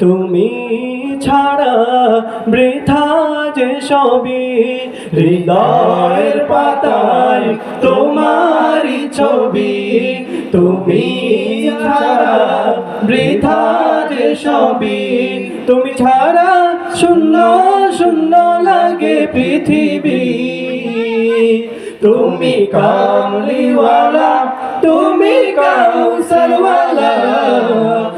তুমি ছাড়া বৃথা যে সবই হৃদয়ের পাতায় তোমারই ছবি। তুমি ছাড়া বৃথা যে সবই। তুমি ছাড়া শূন্য শূন্য লাগে পৃথিবী। তুমি কামলিওয়ালা তুমি কাউসারওয়ালা।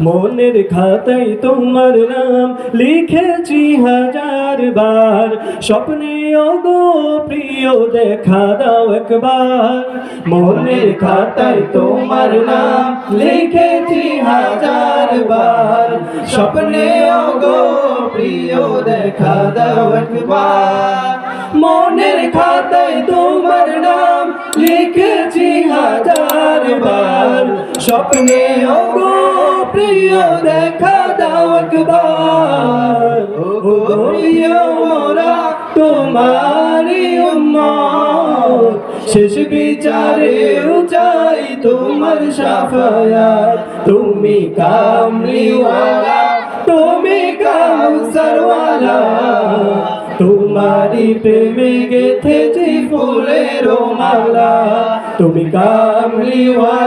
মনের খাতায় তোমার নাম লিখেছি হাজার বার। স্বপ্নে অগো প্রিয়, দেখা দাও একবার। মনের খাতায় তোমার নাম লিখেছি হাজার বার। স্বপ্নে অগো প্রিয়, দেখা দাও একবার। মনের খাতায় স্বপ্নে প্রিয়, দেখা দাও একবার। ও গো প্রিয় মোরা তোমারি উম্মত। শেষ বিচারে চাই তোমার সাফায়াত। তুমি কামলিওয়ালা, তুমি কাউসারওয়ালা। তোমারি প্রেমে গেথেছি ফুলের মালা। তুমি কামলিওয়ালা।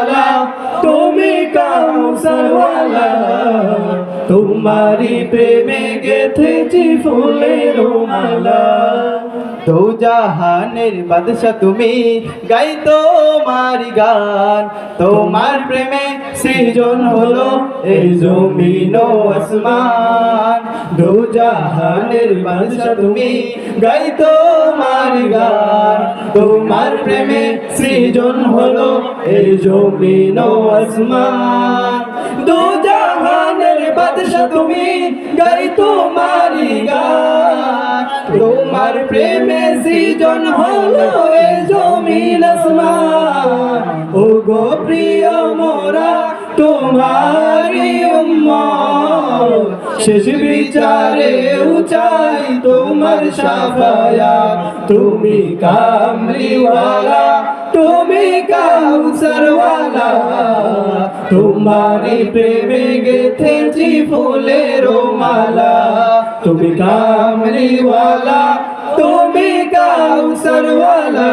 তোমারি প্রেমে গেথেছি ফুলের মালা। দো জাহানের বাদশা তুমি গাই তোমার গান। তোমার প্রেমে সৃজন হলো এই জমিন আসমান। দো জাহানের বাদশা তুমি গাই তোমার গান। তোমার প্রেমে সৃজন হলো এই জমিন আসমান। দো তুমি গাই তোমারি তোমার প্রেমে সৃজন হলো এ জমিন ও গো প্রিয় মোরা তোমারি শেষ বিচারে উচাই তোমার সাফায়া তুমি কামলিওয়ালা, তুমি কাউসারওয়ালা। তোমারি প্রেমে গেথেছি ফুলের মালা। তুমি কামলিওয়ালা তুমি কাউসারওয়ালা।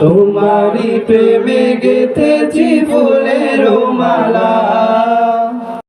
তোমারি প্রেমে গেথেছি ফুলের মালা।